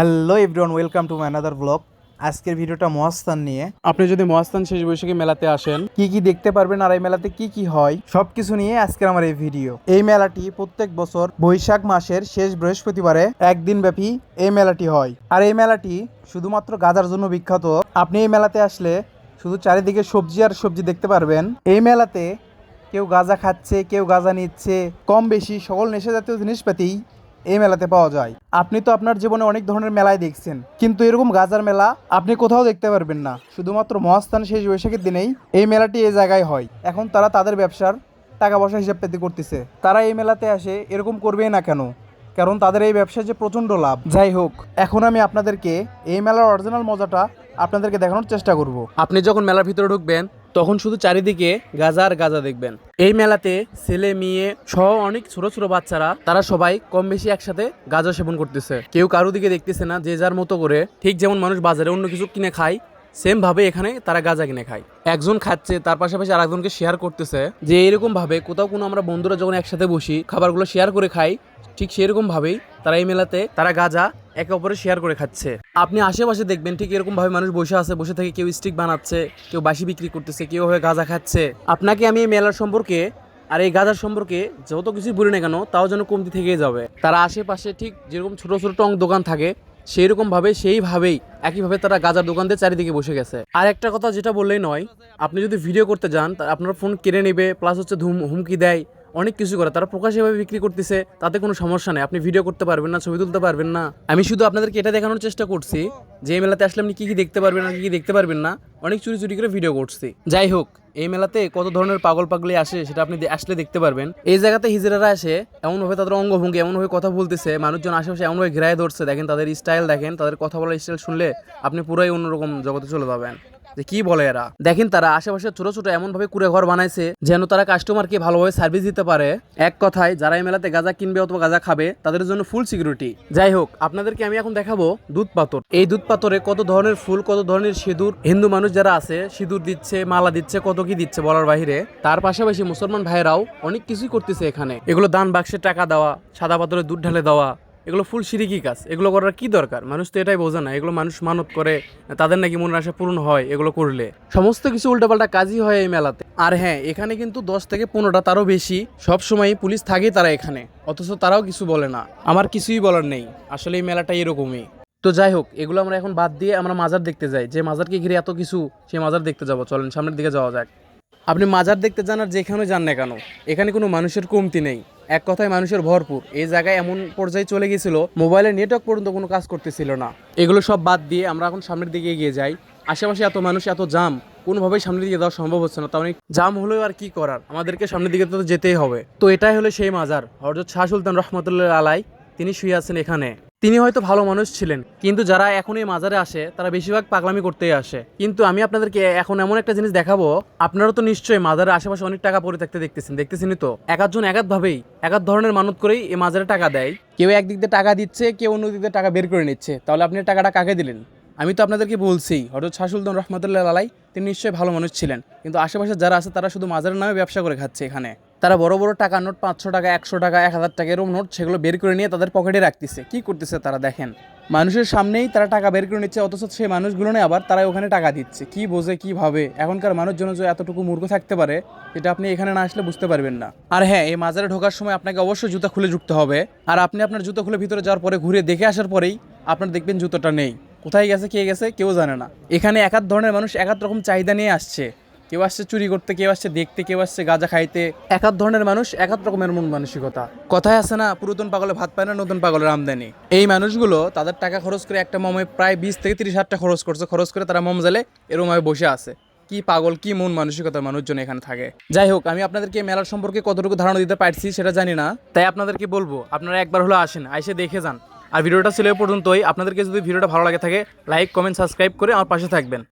Hello everyone welcome to my another blog. আজকের ভিডিওটা মহাস্থান নিয়ে। আপনি যদি মহাস্থান শেষ বৈশাখী মেলাতে আসেন কি কি দেখতে পারবেন আর এই মেলাতে কি কি হয় সবকিছু নিয়ে আজকের আমার এই ভিডিও। এই মেলাটি প্রত্যেক বছর বৈশাখ মাসের শেষ বৃহস্পতিবারে একদিন ব্যাপী এই মেলাটি হয়। আর এই মেলাটি শুধুমাত্র গাজার জন্য বিখ্যাত আপনি এই মেলাতে আসলে শুধু চারিদিকে সবজি আর সবজি দেখতে পারবেন। এই মেলাতে কেউ গাঁজা খাচ্ছে কেউ গাঁজা নিচ্ছে কম বেশি সকল নেশা জাতীয় জিনিসপাতি এই মেলাতে পাওয়া যায়। আপনি তো আপনার জীবনে অনেক ধরনের মেলায় দেখছেন। কিন্তু এরকম গাজার মেলা আপনি কোথাও দেখতে পারবেন না। শুধুমাত্র মহাস্থান শেষ বৈশাখের দিনেই এই মেলাটি এই জায়গায় হয়। এখন তারা তাদের ব্যবসার টাকা পয়সা হিসাব পেতে করতেছে। তারা এই মেলাতে আসে, এরকম করবেই না কেন? কারণ তাদের এই ব্যবসায় যে প্রচণ্ড লাভ। যাই হোক, এখন আমি আপনাদেরকে এই মেলার অরিজিনাল মজাটা আপনাদেরকে দেখানোর চেষ্টা করব। আপনি যখন মেলার ভিতরে ঢুকবেন তখন শুধু চারিদিকে গাজা আর গাজা দেখবেন। এই মেলাতে ছেলে, মেয়ে সহ অনেক ছোট ছোট বাচ্চারা, তারা সবাই কম বেশি একসাথে গাজা সেবন করতেছে। কেউ কারও দিকে দেখতেছে না, যে যার মতো করে। ঠিক যেমন মানুষ বাজারে অন্য কিছু কিনে খায়, সেম ভাবে এখানে তারা গাঁজা কিনে খায়। একজন খাচ্ছে, তার পাশাপাশি আরেকজনকে শেয়ার করতেছে যে এরকম ভাবে কোথাও কোনো আমরা বন্ধুরা যখন একসাথে বসি, খাবারগুলো শেয়ার করে খাই, ঠিক সেরকম ভাবেই তারা এই মেলাতে তারা গাঁজা একে অপরে শেয়ার করে খাচ্ছে। আপনি আশেপাশে দেখবেন ঠিক এরকম ভাবে মানুষ বসে আছে, বসে থেকে কেউ স্টিক বানাচ্ছে, কেউ বাসি বিক্রি করতেছে, কেউ হয়ে গাঁজা খাচ্ছে। আপনাকে আমি এই মেলার সম্পর্কে আর এই গাঁজার সম্পর্কে যত কিছুই বলি না কেন, তাও যেন কমতি থেকেই যাবে। তারা আশেপাশে ঠিক যেরকম ছোট ছোট টং দোকান থাকে সেই রকম ভাবে, সেইভাবেই, একইভাবে তারা গাজার দোকান দিয়ে চারিদিকে বসে গেছে। আর একটা কথা যেটা বললেই নয়, আপনি যদি ভিডিও করতে যান আপনার ফোন কেড়ে নেবে প্লাস হচ্ছে হুমকি দেয়। অনেক কিছু করে, তারা প্রকাশ্যভাবে বিক্রি করতেছে, তাতে কোনো সমস্যা নেই। আপনি ভিডিও করতে পারবেন না, ছবি তুলতে পারবেন না। আমি শুধু আপনাদেরকে এটা দেখানোর চেষ্টা করছি, যে এই মেলাতে আসলে আপনি কী কী দেখতে পারবেন আর কী কী দেখতে পারবেন না, অনেক চুরি চুরি করে ভিডিও করছি। যাই হোক, এই মেলাতে কত ধরনের পাগল পাগলি আসে সেটা আপনি আসলে দেখতে পারবেন। এই জায়গাতে হিজড়ারা আসে এমনভাবে তাদের অঙ্গভঙ্গি এমনভাবে কথা বলতেছে, মানুষজন আশেপাশে এমনভাবে ঘেরায় ধরছে, দেখেন তাদের স্টাইল দেখেন তাদের কথা বলার স্টাইল শুনলে আপনি পুরাই অন্যরকম জগতে চলে যাবেন। যে কি বলে এরা? দেখেন তারা আশেপাশে ছোট ছোট এমন ভাবে কুড়ে ঘর বানাইছে, যেন তারা কাস্টমারকে ভালোভাবে সার্ভিস দিতে পারে। এক কথায়, যারা এই মেলাতে গাঁজা কিনবে অথবা গাঁজা খাবে, তাদের জন্য ফুল সিকিউরিটি যাই হোক, আপনাদেরকে আমি এখন দেখাবো দুধ পাথর। এই দুধ পাথরে কত ধরনের ফুল, কত ধরনের সিঁদুর, হিন্দু মানুষ যারা আছে, সিঁদুর দিচ্ছে, মালা দিচ্ছে, কত কি দিচ্ছে বলার বাইরে তার পাশাপাশি মুসলমান ভাইরাও অনেক কিছুই করতেছে এখানে। এগুলো দান বাক্সে টাকা দেওয়া, সাদা পাথরে দুধ ঢালে দেওয়া এগুলো ফুল সিরিকি কাজ। এগুলো করার কি দরকার? মানুষ তো এটাই বোঝে না। এগুলো মানুষ মানত করে, তাদের নাকি মনের আশা পূরণ হয় এগুলো করলে। সমস্ত কিছু উল্টাপাল্টা কাজই হয় এই মেলাতে। আর হ্যাঁ এখানে কিন্তু দশ থেকে পনেরোটা তারও বেশি। সব সময় পুলিশ থাকেই তারা এখানে। অথচ তারাও কিছু বলে না। আমার কিছুই বলার নেই। আসলে এই মেলাটা এরকমই। তো যাই হোক, এগুলো আমরা এখন বাদ দিয়ে আমরা মাজার দেখতে যাই। যে মাজারকে ঘিরে এত কিছু, সেই মাজার দেখতে যাব। চলেন, সামনের দিকে যাওয়া যাক। আপনি মাজার দেখতে যান আর যেখানে যান না কেন, এখানে কোনো মানুষের কমতি নেই। এক কথায় মানুষের ভরপুর। এই জায়গায় এমন পর্যায়ে চলে গেছিল মোবাইলের নেটওয়ার্ক পর্যন্ত কোনো কাজ করতেছিল না। এগুলো সব বাদ দিয়ে আমরা এখন সামনের দিকে এগিয়ে যাই। আশেপাশে এত মানুষ, এত জাম, কোনোভাবেই সামনের দিকে যাওয়া সম্ভব হচ্ছে না। তাও অনেক জাম হলেও আর কি করার? আমাদেরকে সামনের দিকে তো যেতেই হবে। তো এটাই হলো সেই মাজার। হরজত শাহ সুলতান রহমতুল্লাহ আলাই তিনি শুয়ে আছেন এখানে। তিনি হয়তো ভালো মানুষ ছিলেন, কিন্তু যারা এখন এই মাজারে আসে, তারা বেশিরভাগ পাগলামি করতেই আসে। কিন্তু আমি আপনাদেরকে এখন এমন একটা জিনিস দেখাবো, আপনারা তো নিশ্চয়ই মাজারের আশেপাশে অনেক টাকা পড়ে থাকতে দেখতেছেন, দেখতেছেনই তো। এক একজন এক এক এক এক ধরনের মানত করেই এই মাজারে টাকা দেয়। কেউ একদিক দিয়ে টাকা দিচ্ছে, কেউ অন্য দিক দিয়ে টাকা বের করে নিচ্ছে। তাহলে আপনি টাকাটা কাকে দিলেন? আমি তো আপনাদেরকে বলছি হঠাৎ শাহুলদন রহমতুল্লাহ আলাই তিনি নিশ্চয়ই ভালো মানুষ ছিলেন। কিন্তু আশেপাশে যারা আছে, তারা শুধু মাজারের নামে ব্যবসা করে খাচ্ছে এখানে। তারা বড় বড় টাকা, নোট পাঁচশো টাকা, একশো টাকা, এক হাজার টাকা এরকম নোট সেগুলো বের করে নিয়ে তাদের পকেটে রাখতেছে। কি করতেছে তারা দেখেন? মানুষের সামনেই তারা টাকা বের করে নিচ্ছে, অথচ সেই মানুষগুলো নিয়ে আবার তারা ওখানে টাকা দিচ্ছে। কি বোঝে, কি ভাবে? এখনকার মানুষজন যে এতটুকু মূর্খ থাকতে পারে, এটা আপনি এখানে না আসলে বুঝতে পারবেন না। আর হ্যাঁ এই মাজারে ঢোকার সময় আপনাকে অবশ্যই জুতা খুলে ঢুকতে হবে। আর আপনি আপনার জুতো খুলে ভিতরে যাওয়ার পরে, ঘুরে দেখে আসার পরেই আপনার দেখবেন জুতোটা নেই। কোথায় গেছে, কে গেছে, কেউ জানে না। এখানে এক ধরনের মানুষ এক রকম চাহিদা নিয়ে আসছে। কেউ আসছে চুরি করতে, কেউ আসছে দেখতে, কেউ আসছে গাঁজা খাইতে। এক এক ধরনের মানুষ, এক এক রকমের মন মানসিকতা। কথায় আছে না, পুরাতন পাগলে ভাত পায় না, নতুন পাগলের আমদানি। এই মানুষগুলো তাদের টাকা খরচ করে একটা মমে প্রায় বিশ থেকে তিরিশ হাজার টাকা খরচ করছে, খরচ করে তারা মম জ্বালে এরকমভাবে বসে আছে। কি পাগল, কি মন মানসিকতার মানুষজন এখানে থাকে। যাই হোক, আমি আপনাদেরকে মেলার সম্পর্কে কতটুকু ধারণা দিতে পারছি সেটা জানি না। তাই আপনাদেরকে বলব, আপনারা একবার হলো আসেন, আইসে দেখে যান। আর ভিডিওটা ছিল পর্যন্তই। আপনাদেরকে যদি ভিডিওটা ভালো লাগে থাকে, লাইক, কমেন্ট, সাবস্ক্রাইব করে আমার পাশে থাকবেন।